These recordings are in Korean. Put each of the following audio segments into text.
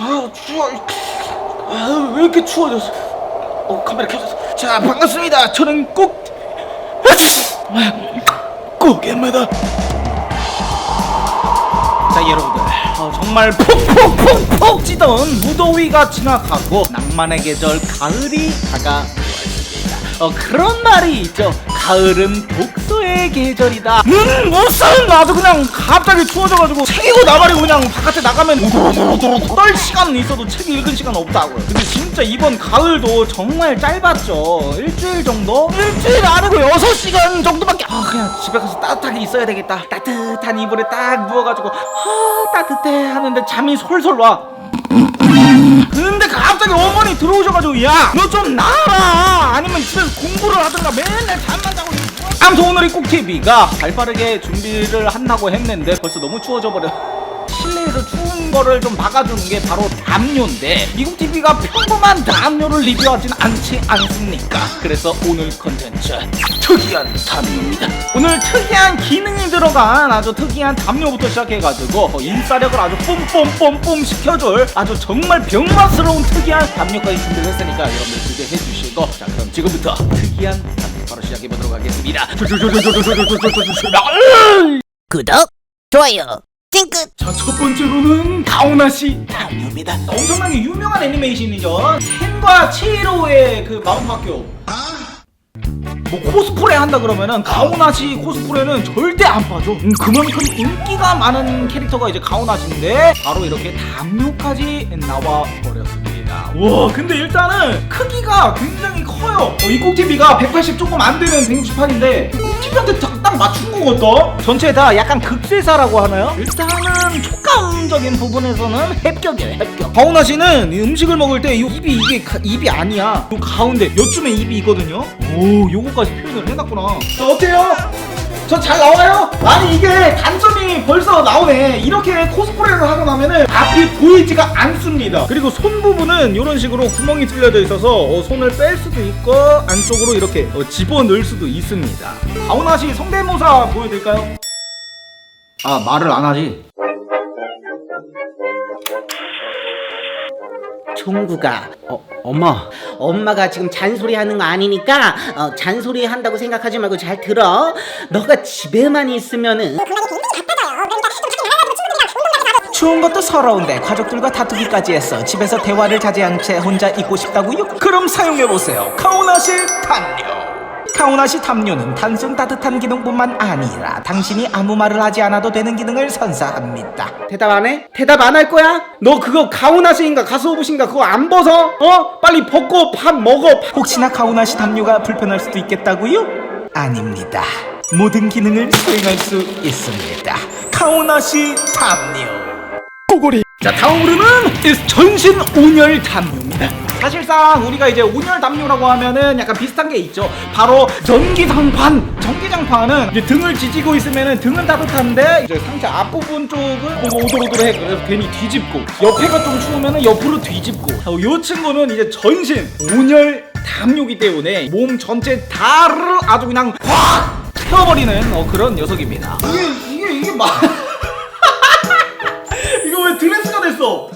아 추워. 아 왜 이렇게 추워졌어? 어 카메라 켜졌어. 자 반갑습니다. 저는 꼭 꼭입니다. 자 여러분들. 어, 정말 푹푹푹푹 찌던 무더위가 지나가고 낭만의 계절 가을이 다가왔습니다 어 그런 말이 있죠 가을은 독서의 계절이다 음 무슨 아주 그냥 갑자기 추워져가지고 책 읽고 나가려고 그냥 바깥에 나가면 우두루두루두루 떨 시간은 있어도 책 읽은 시간 없다고요 근데 진짜 이번 가을도 정말 짧았죠 일주일 정도? 일주일 아니고 6시간 정도밖에 아 그냥 집에 가서 따뜻하게 있어야 되겠다 따뜻한 이불에 딱 누워가지고 아 따뜻해 하는데 잠이 솔솔 와 근데 갑자기 어머니 들어오셔가지고 야 너 좀 나와라 아니면 집에서 공부를 하든가 맨날 잠만 자고. 아무튼 오늘의 꾹TV가 발빠르게 준비를 한다고 했는데 벌써 너무 추워져 버려 실내에서 추운 거를 좀 막아주는 게 바로 담요인데 미국 TV가 평범한 담요를 리뷰하진 않지 않습니까? 그래서 오늘 컨텐츠 특이한 담요입니다. 오늘 특이한 기능이 들어간 아주 특이한 담요부터 시작해가지고 어, 인싸력을 아주 뿜뿜뿜뿜 시켜줄 아주 정말 병맛스러운 특이한 담요까지 준비를 했으니까 여러분들 기대해 주시고 자 그럼 지금부터 특이한 담요 바로 시작해 보도록 하겠습니다. 구독, 좋아요, 찡긋. 자, 첫 번째로는 가오나시 담요입니다. 엄청나게 유명한 애니메이션이죠. 켄과 치히로의 그 마법학교. 뭐 코스프레 한다 그러면은 가오나시 코스프레는 절대 안 빠져. 음, 그만큼 인기가 많은 캐릭터가 이제 가오나시인데 바로 이렇게 담요까지 나와 버렸습니다. 와, 근데 일단은 크기가 굉장히 커요. 어, 이 꼭TV가 180 조금 안 되는 168인데 꼭TV한테 딱, 딱 맞춘 거거든. 전체 다 약간 극세사라고 하나요? 일단은 촉감적인 부분에서는 합격이에요, 합격. 가오나 씨는 이 음식을 먹을 때 이 입이 이게 가- 입이 아니야. 요 가운데 요쯤에 입이 있거든요. 오, 요거까지 표현을 해놨구나. 자, 어때요? 저 잘 나와요? 아니 이게 단점이 벌써 나오네 이렇게 코스프레를 하고 나면은 앞이 보이지가 않습니다 그리고 손 부분은 이런 식으로 구멍이 뚫려져 있어서 어, 손을 뺄 수도 있고 안쪽으로 이렇게 어, 집어넣을 수도 있습니다 가오나시 성대모사 보여드릴까요? 아 말을 안 하지 종구가 어, 엄마. 엄마가 지금 잔소리 하는 거 아니니까 어, 잔소리 한다고 생각하지 말고 잘 들어. 너가 집에만 있으면은 추운 것도 서러운데 가족들과 다투기까지 했어 집에서 대화를 자제한 채 혼자 있고 싶다고요? 그럼 사용해보세요 카오나시 담요 카오나시 담요는 단순 따뜻한 기능뿐만 아니라 당신이 아무 말을 하지 않아도 되는 기능을 선사합니다 대답 안 해? 대답 안 할 거야? 너 그거 가오나시인가 가스오브신가 그거 안 벗어? 어? 빨리 벗고 밥 먹어 혹시나 카오나시 담요가 불편할 수도 있겠다고요? 아닙니다 모든 기능을 수행할 수 있습니다 카오나시 담요 꼬골이 자 다음으로는 이 전신 온열 담요입니다 사실상 우리가 이제 온열 담요라고 하면은 약간 비슷한 게 있죠. 바로 전기장판 전기장판은 이제 등을 지지고 있으면은 등은 따뜻한데 이제 상체 앞부분 쪽은 뭔가 오돌오돌해 그래서 괜히 뒤집고 옆에가 좀 추우면은 옆으로 뒤집고. 어, 요 친구는 이제 전신 온열 담요기 때문에 몸 전체 다를 아주 그냥 확 태워버리는 어, 그런 녀석입니다. 이게 이게 이게 막 이거 왜 드레스가 됐어?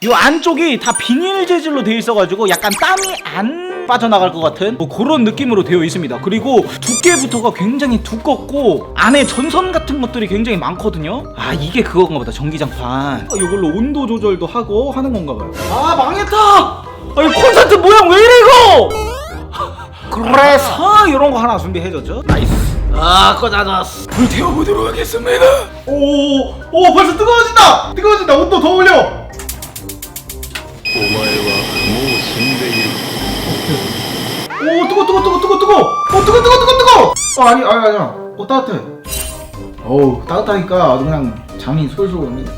이 안쪽이 다 비닐 재질로 되어 있어가지고 약간 땀이 안 빠져나갈 것 같은 뭐 그런 느낌으로 되어 있습니다. 그리고 두께부터가 굉장히 두껍고 안에 전선 같은 것들이 굉장히 많거든요. 아 이게 그건가 보다 전기장판. 이걸로 온도 조절도 하고 하는 건가 봐요. 아 망했다. 아이 콘센트 모양 왜 이래 이거? 그래서 이런 거 하나 준비해줬죠. 나이스. 아, 꺼져졌어. 불 태워보도록 하겠습니다. 오, 오, 벌써 뜨거워진다. 뜨거워진다. 온도 더 올려. 오, 뜨거, 뜨거, 뜨거, 뜨거, 뜨거. 어, 뜨거, 뜨거, 뜨거, 뜨거. 어, 아니, 아니, 아니. 어, 따뜻해. 어우, 따뜻하니까 아주 그냥 잠이 솔솔 옵니다.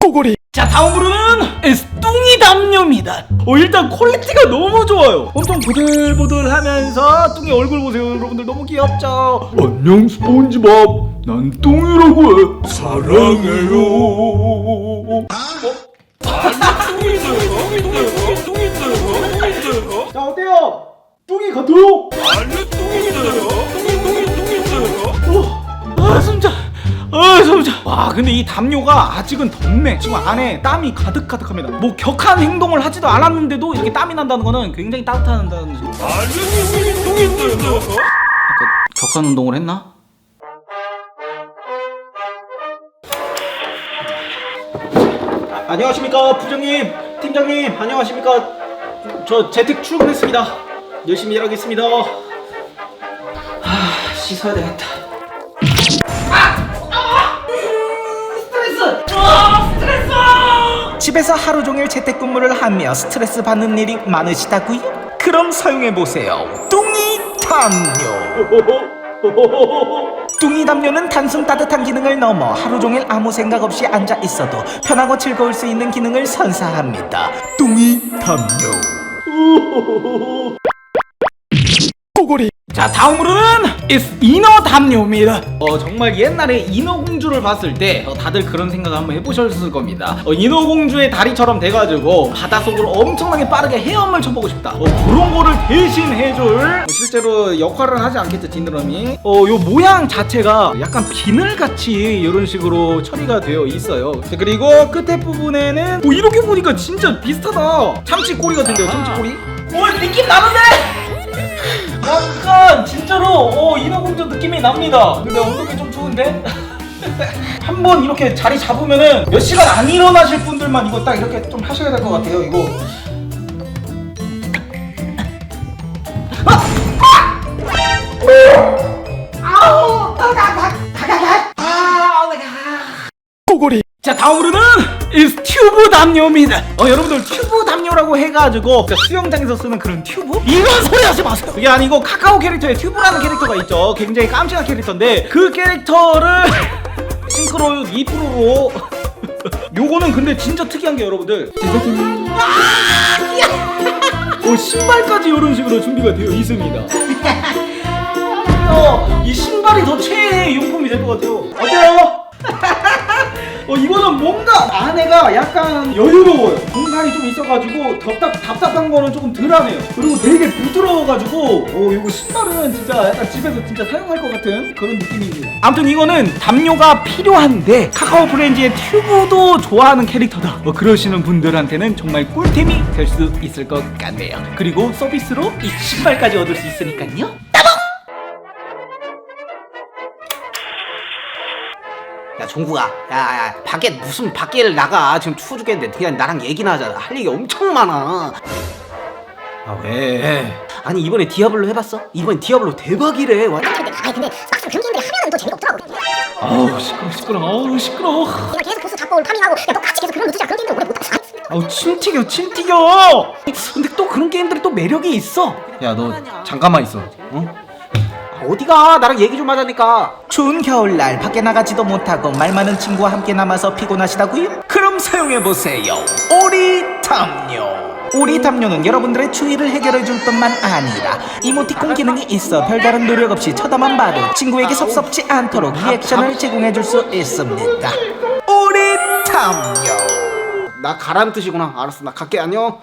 꼬골이. 자, 다음으로는 담요입니다. 어, 일단 퀄리티가 너무 좋아요. 엄청 보들보들하면서 뚱이 얼굴 보세요, 여러분들 너무 귀엽죠. 안녕 스폰지밥. 난 뚱이라고 해. 사랑해요. 어? 자 어때요? 뚱이? 아니 뚱인 데요? 와 근데 이 담요가 아직은 덥네. 지금 안에 땀이 가득가득합니다. 뭐 격한 행동을 하지도 않았는데도 이렇게 땀이 난다는 거는 굉장히 따뜻하다는 소리. 격한 운동을 했나? 안녕하십니까 부장님 팀장님. 안녕하십니까. 저 재택 출근했습니다. 열심히 일하겠습니다. 하 씻어야 되겠다 집에서 하루 종일 재택근무를 하며 스트레스 받는 일이 많으시다고요? 그럼 사용해 보세요. 뚱이 담요. 뚱이 담요는 단순 따뜻한 기능을 넘어 하루 종일 아무 생각 없이 앉아 있어도 편하고 즐거울 수 있는 기능을 선사합니다. 뚱이 담요. 자 다음으로는 is 인어 담요입니다. 어 정말 옛날에 인어 공주를 봤을 때 어, 다들 그런 생각을 한번 해보셨을 겁니다. 어, 인어 공주의 다리처럼 돼가지고 바닷속으로 엄청나게 빠르게 헤엄을 쳐보고 싶다. 어, 그런 거를 대신 해줄 어, 실제로 역할은 하지 않겠죠 지느러미 어요 모양 자체가 약간 비늘같이 이런 식으로 처리가 되어 있어요. 자, 그리고 끝에 부분에는 어, 이렇게 보니까 진짜 비슷하다. 참치 꼬리 같은데요 참치 꼬리? 오 느낌 나는데? 약간 진짜로 어, 인어공주 느낌이 납니다. 근데 엉덩이 좀 추운데? 한 번 이렇게 자리 잡으면은 몇 시간 안 일어나실 분들만 이거 딱 이렇게 좀 하셔야 될 것 같아요. 이거. 자 다음으로는 is 튜브 담요입니다. 어 여러분들 튜브 해가지고 그 수영장에서 쓰는 그런 튜브? 이런 소리 하지 마세요. 이게 아니고 카카오 캐릭터에 튜브라는 캐릭터가 있죠. 굉장히 깜찍한 캐릭터인데 그 캐릭터를 싱크로 2%로 요거는 근데 진짜 특이한 게 여러분들 어, 신발까지 이런 식으로 준비가 되어 있습니다. 어, 이 신발이 더 최애의 용품이 될 것 같아요. 어때요? 어 이거는 뭔가 안에가 약간 여유로워요. 공간이 좀 있어가지고 답답 답답한 거는 조금 덜하네요. 그리고 되게 부드러워가지고 어 이거 신발은 진짜 약간 집에서 진짜 사용할 것 같은 그런 느낌입니다. 아무튼 이거는 담요가 필요한데 카카오 프렌즈의 튜브도 좋아하는 캐릭터다. 뭐 그러시는 분들한테는 정말 꿀템이 될 수 있을 것 같네요. 그리고 서비스로 이 신발까지 얻을 수 있으니까요. 야 종국아 야야 밖에 무슨 밖에 나가 지금 추워 죽겠는데 그냥 나랑 얘기나 하자 할 얘기 엄청 많아 아 왜? 아니 이번에 디아블로 해봤어? 이번에 디아블로 대박이래 와, 근데 아니 근데 막상 그런 게임들이 하면은 더 재미없더라고. 아우 시끄러 시끄러 아우 시끄러. 계속 보스 잡고 파밍하고 야, 똑같이 계속 그런 루트야 그런 게임들 오래 못하고. 아우 침 튀겨 침 튀겨. 근데 또 그런 게임들이 또 매력이 있어 야 너 잠깐만 있어. 어? 아, 어디가 나랑 얘기 좀 하자니까 추운 겨울날 밖에 나가지도 못하고 말 많은 친구와 함께 남아서 피곤하시다고요? 그럼 사용해 보세요. 오리 담요. 오리 담요는 여러분들의 추위를 해결해 줄 뿐만 아니라 이모티콘 기능이 있어 별다른 노력 없이 쳐다만 봐도 친구에게 섭섭지 않도록 리액션을 제공해 줄 수 있습니다. 오리 담요. 나 가라는 뜻이구나 알았어 나 갈게 안녕